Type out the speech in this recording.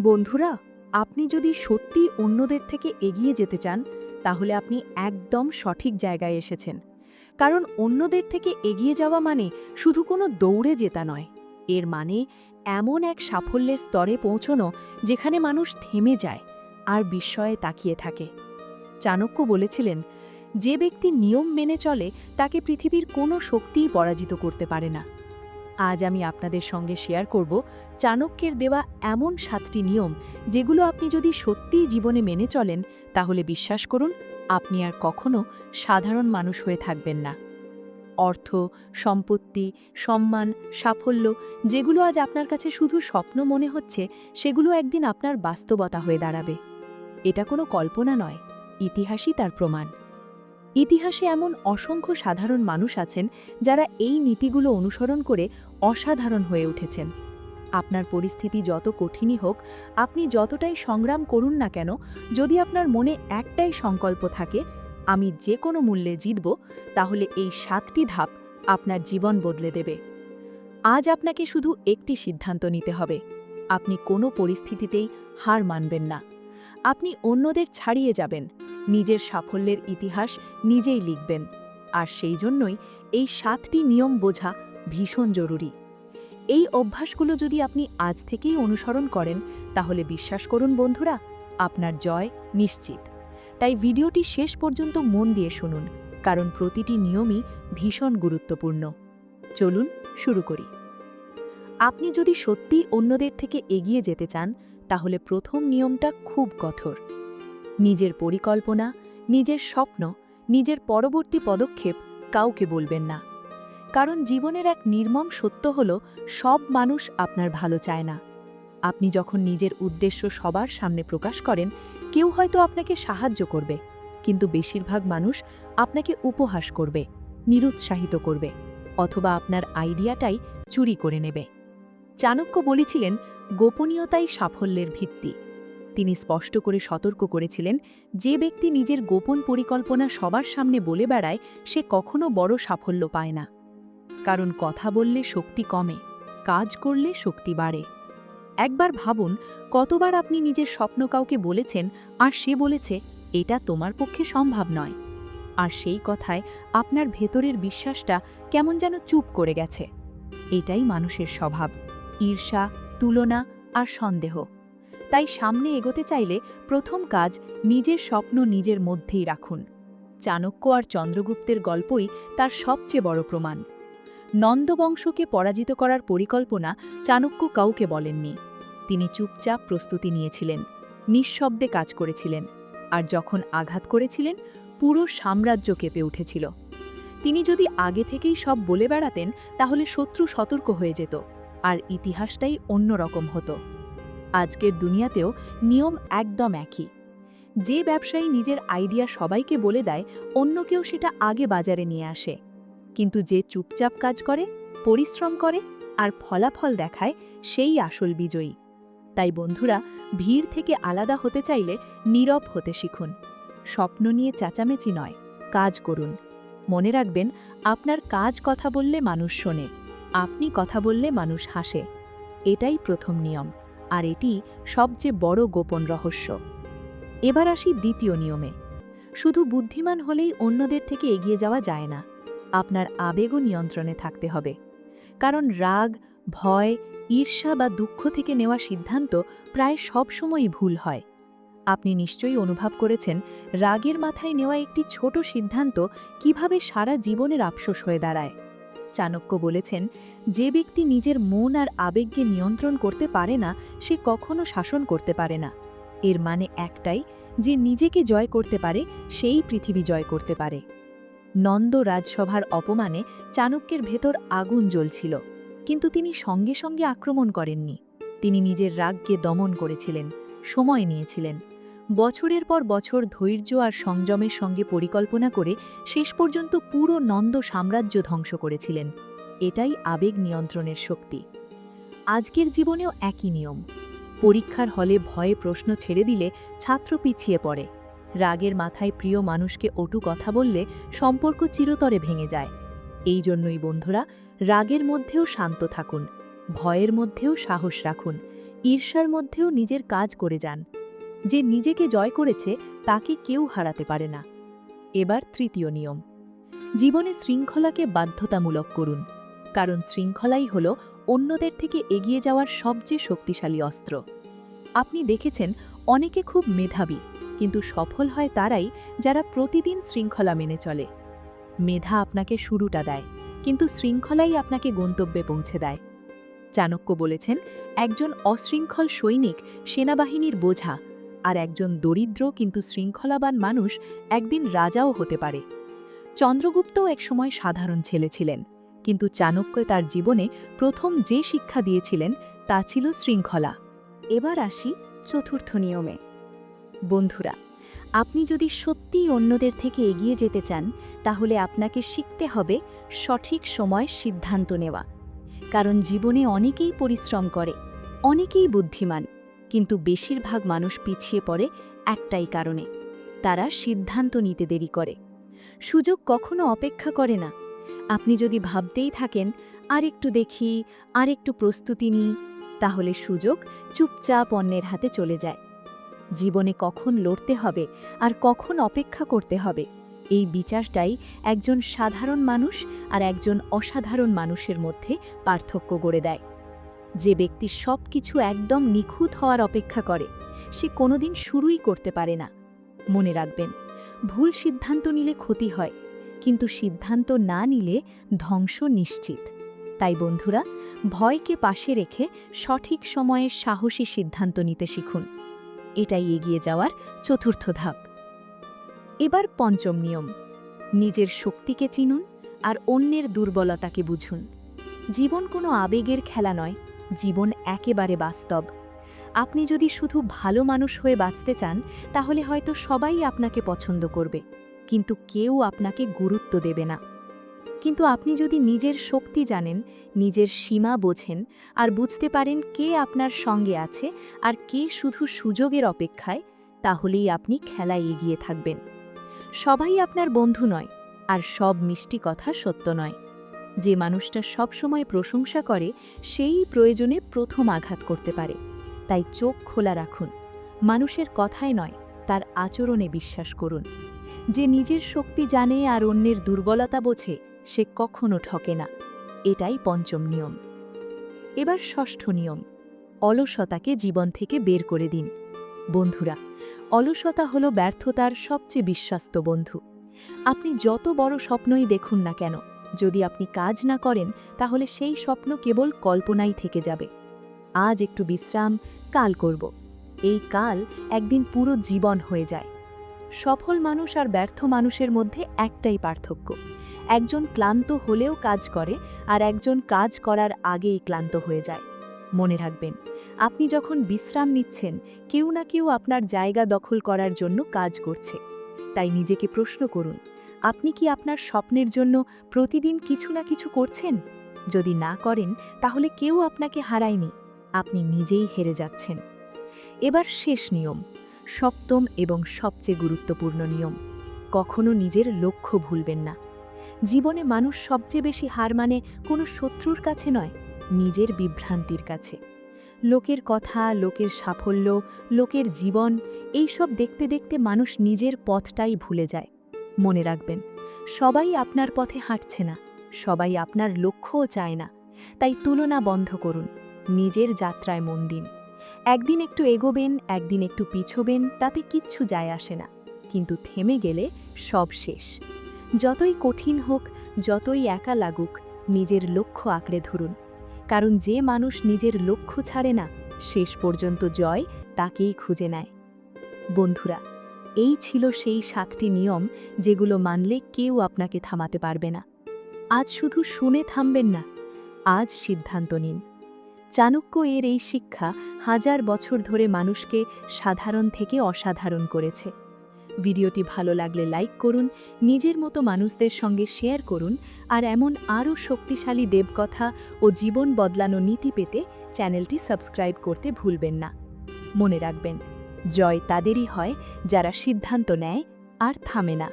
বন্ধুরা, আপনি যদি সত্যি অন্যদের থেকে এগিয়ে যেতে চান, তাহলে আপনি একদম সঠিক জায়গায় এসেছেন। কারণ অন্যদের থেকে এগিয়ে যাওয়া মানে শুধু কোনো দৌড়ে জেতা নয়। এর মানে এমন এক সাফল্যের স্তরে পৌঁছনো যেখানে মানুষ থেমে যায় আর বিস্ময়ে তাকিয়ে থাকে। চাণক্য বলেছিলেন, যে ব্যক্তি নিয়ম মেনে চলে, তাকে পৃথিবীর কোনো শক্তিই পরাজিত করতে পারে না। আজ আমি আপনাদের সঙ্গে শেয়ার করব চাণক্যের দেওয়া এমন সাতটি নিয়ম যেগুলো আপনি যদি সত্যিই জীবনে মেনে চলেন, তাহলে বিশ্বাস করুন, আপনি আর কখনো সাধারণ মানুষ হয়ে থাকবেন না। অর্থ, সম্পত্তি, সম্মান, সাফল্য যেগুলো আজ আপনার কাছে শুধু স্বপ্ন মনে হচ্ছে, সেগুলো একদিন আপনার বাস্তবতা হয়ে দাঁড়াবে। এটা কোনো কল্পনা নয়, ইতিহাসই তার প্রমাণ। ইতিহাসে এমন অসংখ্য সাধারণ মানুষ আছেন যারা এই নীতিগুলো অনুসরণ করে অসাধারণ হয়ে উঠেছেন। আপনার পরিস্থিতি যত কঠিনই হোক, আপনি যতটাই সংগ্রাম করুন না কেন, যদি আপনার মনে একটাই সংকল্প থাকে, আমি যে কোনো মূল্যে জিতব, তাহলে এই সাতটি ধাপ আপনার জীবন বদলে দেবে। আজ আপনাকে শুধু একটি সিদ্ধান্ত নিতে হবে, আপনি কোনো পরিস্থিতিতেই হার মানবেন না। আপনি অন্যদের ছাড়িয়ে যাবেন। নিজের সাফল্যের ইতিহাস নিজেই লিখবেন। আর সেই জন্যই এই সাতটি নিয়ম বোঝা ভীষণ জরুরি। এই অভ্যাসগুলো যদি আপনি আজ থেকেই অনুসরণ করেন, তাহলে বিশ্বাস করুন বন্ধুরা, আপনার জয় নিশ্চিত। তাই ভিডিওটি শেষ পর্যন্ত মন দিয়ে শুনুন, কারণ প্রতিটি নিয়মই ভীষণ গুরুত্বপূর্ণ। চলুন শুরু করি। আপনি যদি সত্যি অন্যদের থেকে এগিয়ে যেতে চান, তাহলে প্রথম নিয়মটা খুব কঠোর। নিজের পরিকল্পনা, নিজের স্বপ্ন, নিজের পরবর্তী পদক্ষেপ কাউকে বলবেন না। কারণ জীবনের এক নির্মম সত্য হল, সব মানুষ আপনার ভালো চায় না। আপনি যখন নিজের উদ্দেশ্য সবার সামনে প্রকাশ করেন, কেউ হয়তো আপনাকে সাহায্য করবে, কিন্তু বেশিরভাগ মানুষ আপনাকে উপহাস করবে, নিরুৎসাহিত করবে, অথবা আপনার আইডিয়াটাই চুরি করে নেবে। চাণক্য বলেছিলেন, গোপনীয়তাই সাফল্যের ভিত্তি। তিনি স্পষ্ট করে সতর্ক করেছিলেন, যে ব্যক্তি নিজের গোপন পরিকল্পনা সবার সামনে বলে বেড়ায়, সে কখনো বড় সাফল্য পায় না। কারণ কথা বললে শক্তি কমে, কাজ করলে শক্তি বাড়ে। একবার ভাবুন, কতবার আপনি নিজের স্বপ্ন কাউকে বলেছেন, আর সে বলেছে, এটা তোমার পক্ষে সম্ভব নয়। আর সেই কথায় আপনার ভেতরের বিশ্বাসটা কেমন যেন চুপ করে গেছে। এটাই মানুষের স্বভাব, ঈর্ষা, তুলনা আর সন্দেহ। তাই সামনে এগোতে চাইলে প্রথম কাজ নিজের স্বপ্ন নিজের মধ্যেই রাখুন। চাণক্য আর চন্দ্রগুপ্তের গল্পই তার সবচেয়ে বড় প্রমাণ। নন্দবংশকে পরাজিত করার পরিকল্পনা চাণক্য কাউকে বলেননি। তিনি চুপচাপ প্রস্তুতি নিয়েছিলেন, নিঃশব্দে কাজ করেছিলেন, আর যখন আঘাত করেছিলেন, পুরো সাম্রাজ্য কেঁপে উঠেছিল। তিনি যদি আগে থেকেই সব বলে বেড়াতেন, তাহলে শত্রু সতর্ক হয়ে যেত, আর ইতিহাসটাই অন্যরকম হতো। আজকের দুনিয়াতেও নিয়ম একদম একই। যে ব্যবসায়ী নিজের আইডিয়া সবাইকে বলে দেয়, অন্য কেউ সেটা আগে বাজারে নিয়ে আসে। কিন্তু যে চুপচাপ কাজ করে, পরিশ্রম করে আর ফলাফল দেখায়, সেই আসল বিজয়ী। তাই বন্ধুরা, ভিড় থেকে আলাদা হতে চাইলে নীরব হতে শিখুন। স্বপ্ন নিয়ে চেঁচামেচি নয়, কাজ করুন। মনে রাখবেন, আপনার কাজ কথা বললে মানুষ শোনে, আপনি কথা বললে মানুষ হাসে। এটাই প্রথম নিয়ম। আর এটি সবচেয়ে বড় গোপন রহস্য। এবার আসি দ্বিতীয় নিয়মে। শুধু বুদ্ধিমান হলেই অন্যদের থেকে এগিয়ে যাওয়া যায় না, আপনার আবেগও নিয়ন্ত্রণে থাকতে হবে। কারণ রাগ, ভয়, ঈর্ষা বা দুঃখ থেকে নেওয়া সিদ্ধান্ত প্রায় সবসময়ই ভুল হয়। আপনি নিশ্চয়ই অনুভব করেছেন রাগের মাথায় নেওয়া একটি ছোট সিদ্ধান্ত কীভাবে সারা জীবনের আফসোস হয়ে দাঁড়ায়। চাণক্য বলেছেন, যে ব্যক্তি নিজের মন আর আবেগকে নিয়ন্ত্রণ করতে পারে না, সে কখনো শাসন করতে পারে না। এর মানে একটাই, যে নিজেকে জয় করতে পারে, সেই পৃথিবী জয় করতে পারে। নন্দ রাজসভার অপমানে চাণক্যের ভেতর আগুন জ্বলছিল, কিন্তু তিনি সঙ্গে সঙ্গে আক্রমণ করেননি। তিনি নিজের রাগকে দমন করেছিলেন, সময় নিয়েছিলেন। বছরের পর বছর ধৈর্য আর সংযমের সঙ্গে পরিকল্পনা করে শেষ পর্যন্ত পুরো নন্দ সাম্রাজ্য ধ্বংস করেছিলেন। এটাই আবেগ নিয়ন্ত্রণের শক্তি। আজকের জীবনেও একই নিয়ম। পরীক্ষার হলে ভয়ে প্রশ্ন ছেড়ে দিলে ছাত্র পিছিয়ে পড়ে। রাগের মাথায় প্রিয় মানুষকে অটু কথা বললে সম্পর্ক চিরতরে ভেঙে যায়। এই জন্যই বন্ধুরা, রাগের মধ্যেও শান্ত থাকুন, ভয়ের মধ্যেও সাহস রাখুন, ঈর্ষার মধ্যেও নিজের কাজ করে যান। যে নিজেকে জয় করেছে তাকে কেউ হারাতে পারে না। এবার তৃতীয় নিয়ম। জীবনে শৃঙ্খলাকে বাধ্যতামূলক করুন। কারণ শৃঙ্খলাই হল অন্যদের থেকে এগিয়ে যাওয়ার সবচেয়ে শক্তিশালী অস্ত্র। আপনি দেখেছেন, অনেকে খুব মেধাবী, কিন্তু সফল হয় তারাই যারা প্রতিদিন শৃঙ্খলা মেনে চলে। মেধা আপনাকে শুরুটা দেয়, কিন্তু শৃঙ্খলাই আপনাকে গন্তব্যে পৌঁছে দেয়। চাণক্য বলেছেন, একজন অশৃঙ্খল সৈনিক সেনাবাহিনীর বোঝা আর একজন দরিদ্র কিন্তু শৃঙ্খলাবান মানুষ একদিন রাজাও হতে পারে। চন্দ্রগুপ্তও একসময় সাধারণ ছেলে ছিলেন, কিন্তু চাণক্য তার জীবনে প্রথম যে শিক্ষা দিয়েছিলেন তা ছিল শৃঙ্খলা। এবার আসি চতুর্থ নিয়মে। বন্ধুরা, আপনি যদি সত্যিই অন্যদের থেকে এগিয়ে যেতে চান, তাহলে আপনাকে শিখতে হবে সঠিক সময় সিদ্ধান্ত নেওয়া। কারণ জীবনে অনেকেই পরিশ্রম করে, অনেকেই বুদ্ধিমান। কিন্তু বেশিরভাগ মানুষ পিছিয়ে পড়ে একটাই কারণে। তারা সিদ্ধান্ত নিতে দেরি করে। সুযোগ কখনো অপেক্ষা করে না। আপনি যদি ভাবতেই থাকেন আর একটু দেখি আর একটু প্রস্তুতি নিই, তাহলে সুযোগ চুপচাপ অন্যের হাতে চলে যায়। জীবনে কখন লড়তে হবে আর কখন অপেক্ষা করতে হবে, এই বিচারটাই একজন সাধারণ মানুষ আর একজন অসাধারণ মানুষের মধ্যে পার্থক্য গড়ে দেয়। যে ব্যক্তি সব কিছু একদম নিখুঁত হওয়ার অপেক্ষা করে, সে কোনোদিন শুরুই করতে পারে না। মনে রাখবেন, ভুল সিদ্ধান্ত নিলে ক্ষতি হয়, কিন্তু সিদ্ধান্ত না নিলে ধ্বংস নিশ্চিত। তাই বন্ধুরা, ভয়কে পাশে রেখে সঠিক সময়ে সাহসী সিদ্ধান্ত নিতে শিখুন। এটাই এগিয়ে যাওয়ার চতুর্থ ধাপ। এবার পঞ্চম নিয়ম, নিজের শক্তিকে চিনুন আর অন্যের দুর্বলতাকে বুঝুন। জীবন কোনো আবেগের খেলা নয় জীবন একেবারে বাস্তব। আপনি যদি শুধু ভালো মানুষ হয়ে বাঁচতে চান, তাহলে হয়তো সবাই আপনাকে পছন্দ করবে, কিন্তু কেউ আপনাকে গুরুত্ব দেবে না। কিন্তু আপনি যদি নিজের শক্তি জানেন, নিজের সীমা বোঝেন, আর বুঝতে পারেন কে আপনার সঙ্গে আছে আর কে শুধু সুযোগের অপেক্ষায়, তাহলেই আপনি খেলায় এগিয়ে থাকবেন। সবাই আপনার বন্ধু নয়, আর সব মিষ্টি কথা সত্য নয়। যে মানুষটা সবসময় প্রশংসা করে, সেই প্রয়োজনে প্রথম আঘাত করতে পারে। তাই চোখ খোলা রাখুন। মানুষের কথায় নয়, তার আচরণে বিশ্বাস করুন। যে নিজের শক্তি জানে আর অন্যের দুর্বলতা বোঝে, সে কখনো ঠকে না। এটাই পঞ্চম নিয়ম। এবার ষষ্ঠ নিয়ম, অলসতাকে জীবন থেকে বের করে দিন। বন্ধুরা, অলসতা হল ব্যর্থতার সবচেয়ে বিশ্বস্ত বন্ধু। আপনি যত বড় স্বপ্নই দেখুন না কেন যদি আপনি কাজ না করেন, তাহলে সেই স্বপ্ন কেবল কল্পনাই থেকে যাবে। আজ একটু বিশ্রাম, কাল করব। এই কাল একদিন পুরো জীবন হয়ে যায়। সফল মানুষ আর ব্যর্থ মানুষের মধ্যে একটাই পার্থক্য। একজন ক্লান্ত হলেও কাজ করে, আর একজন কাজ করার আগেই ক্লান্ত হয়ে যায়। মনে রাখবেন, আপনি যখন বিশ্রাম নিচ্ছেন, কেউ না কেউ আপনার জায়গা দখল করার জন্য কাজ করছে। তাই নিজেকে প্রশ্ন করুন আপনি কি আপনার স্বপ্নের জন্য প্রতিদিন কিছু না কিছু করছেন? যদি না করেন, তাহলে কেউ আপনাকে হারায়নি। আপনি নিজেই হেরে যাচ্ছেন। এবার শেষ নিয়ম, সপ্তম এবং সবচেয়ে গুরুত্বপূর্ণ নিয়ম, কখনো নিজের লক্ষ্য ভুলবেন না। জীবনে মানুষ সবচেয়ে বেশি হার মানে কোনো শত্রুর কাছে নয়, নিজের বিভ্রান্তির কাছে। লোকের কথা, লোকের সাফল্য, লোকের জীবন, এইসব দেখতে দেখতে মানুষ নিজের পথটাই ভুলে যায়। মনে রাখবেন, সবাই আপনার পথে হাঁটছে না, সবাই আপনার লক্ষ্যও চায় না। তাই তুলনা বন্ধ করুন, নিজের যাত্রায় মন দিন। একদিন একটু এগোবেন, একদিন একটু পিছোবেন, তাতে কিচ্ছু যায় আসে না। কিন্তু থেমে গেলে সব শেষ। যতই কঠিন হোক, যতই একা লাগুক, নিজের লক্ষ্য আঁকড়ে ধরুন। কারণ যে মানুষ নিজের লক্ষ্য ছাড়ে না, শেষ পর্যন্ত জয় তাকেই খুঁজে নেয়। বন্ধুরা এই ছিল সেই সাতটি নিয়ম যেগুলো মানলে কেউ আপনাকে থামাতে পারবে না। আজ শুধু শুনে থামবেন না, আজ সিদ্ধান্ত নিন। চাণক্য এর এই শিক্ষা হাজার বছর ধরে মানুষকে সাধারণ থেকে অসাধারণ করেছে। ভিডিওটি ভালো লাগলে লাইক করুন, নিজের মতো মানুষদের সঙ্গে শেয়ার করুন আর এমন আরও শক্তিশালী দেবকথা ও জীবন বদলানো নীতি পেতে চ্যানেলটি সাবস্ক্রাইব করতে ভুলবেন না। মনে রাখবেন জয় তাদেরই হয় যারা সিদ্ধান্ত নেয় আর থামে না।